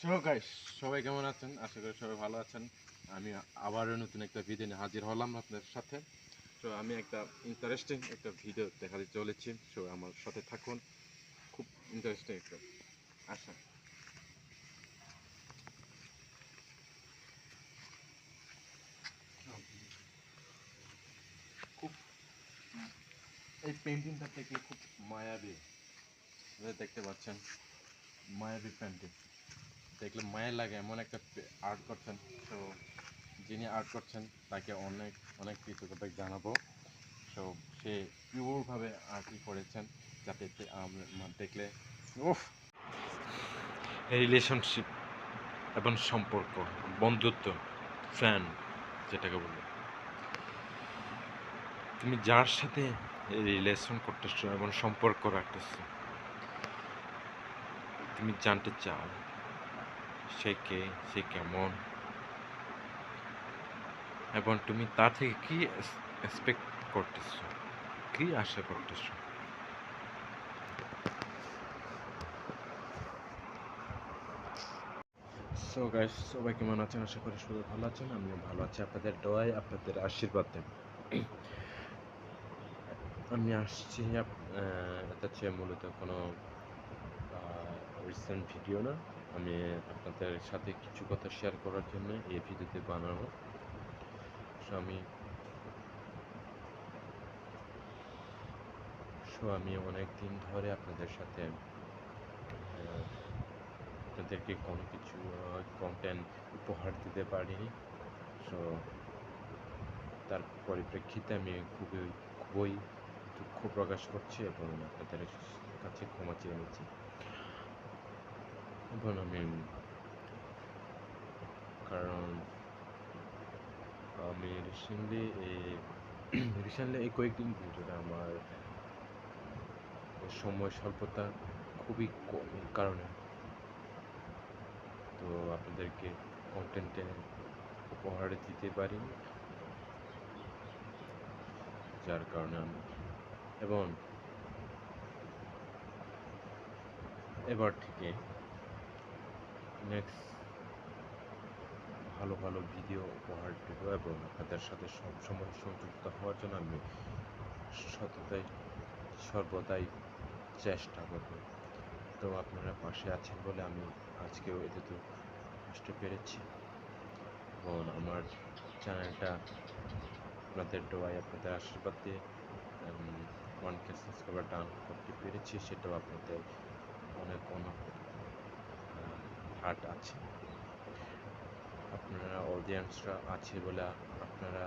So guys সবাই কেমন আছেন? আশা করি সবাই ভালো আছেন। আমি আবারও নতুন একটা ভিডিও নিয়ে হাজির হলাম আপনাদের সাথে। তো আমি একটা ইন্টারেস্টিং একটা ভিডিও দেখাতে চলেছি। সো আমার সাথে থাকুন। খুব ইন্টারেস্টিং একটা। আশা খুব এই পেন্টিংটা থেকে খুব মায়াবী। আপনারা দেখতে পাচ্ছেন, মায়াবী পেন্টিং দেখলে মায়ের লাগে এমন একটা আর্ট করছেন। তো যিনি আর্ট করছেন, তাকে অনেক অনেক কৃতজ্ঞতা জানাব। তো সে পিওরভাবে আর্টই করেছেন, যাতে দেখলে, উফ! রিলেশনশিপ এবং সম্পর্ক, বন্ধুত্ব ফ্যান যেটাকে বলে। তুমি যার সাথে রিলেশন করতেছো এবং সম্পর্ক রাখতেছো, তুমি জানতে চাও সে কে, সে কেমন? এবং তুমি তার থেকে কি এক্সপেক্ট করতেছো? কি আশা করতেছো? সো গাইস সবাই কেমন আছেন? আশা করি সবাই ভালো আছেন, আমিও ভালো আছি। আপনাদের দোয়ায়, আপনাদের আশীর্বাদ। আশীর্বাদে আমি আসছি এটা হচ্ছে মূলত কোনো রিসেন্ট ভিডিও না। আমি আপনাদের সাথে কিছু কথা শেয়ার করার জন্য এই ভিডিওতে বানানো আমি সো আমি অনেক দিন ধরে আপনাদের সাথে আপনাদেরকে কোনো কিছু কন্টেন্ট উপহার দিতে পারিনি। সো তার পরিপ্রেক্ষিতে আমি খুবই খুবই দুঃখ প্রকাশ করছি এবং আপনাদের কাছে ক্ষমা চেয়ে নিচ্ছি। এবং আমি কারণ, আমি রিসেন্টলি এই রিসেন্টলি এই কয়েকদিন ভিতরে আমার সময় স্বল্পতা খুবই কম কারণে। তো আপনাদেরকে কন্টেন্টে উপহার দিতে পারি। যার কারণে আমি, এবং এবার থেকে নেক্সট ভালো ভালো ভিডিও উপহার দেবো এবং আপনাদের সাথে সবসময় সংযুক্ত হওয়ার জন্য আমি সততাই, সর্বদাই চেষ্টা করব। তো আপনারা পাশে আছেন বলে আমি আজকেও এতটুকু আসতে পেরেছি। এবং আমার চ্যানেলটা আপনাদের দোয়ায়, আপনাদের আশীর্বাদ দিয়ে ওয়ান কে সাবস্ক্রাইবার ডান করতে পেরেছি, সেটাও আপনাদের অনেক অনেক হার্ট আছে। আপনারা অডিয়েন্সরা আছে বলে আপনারা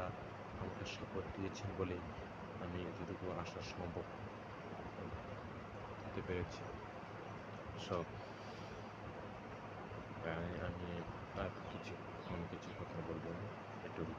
আমাকে সাপোর্ট দিয়েছেন বলে আমি এতটুকু আসা সম্ভব হতে পেরেছি। সব আমি আর কিছু, কোনো কিছু কথা বলব না। এটুকু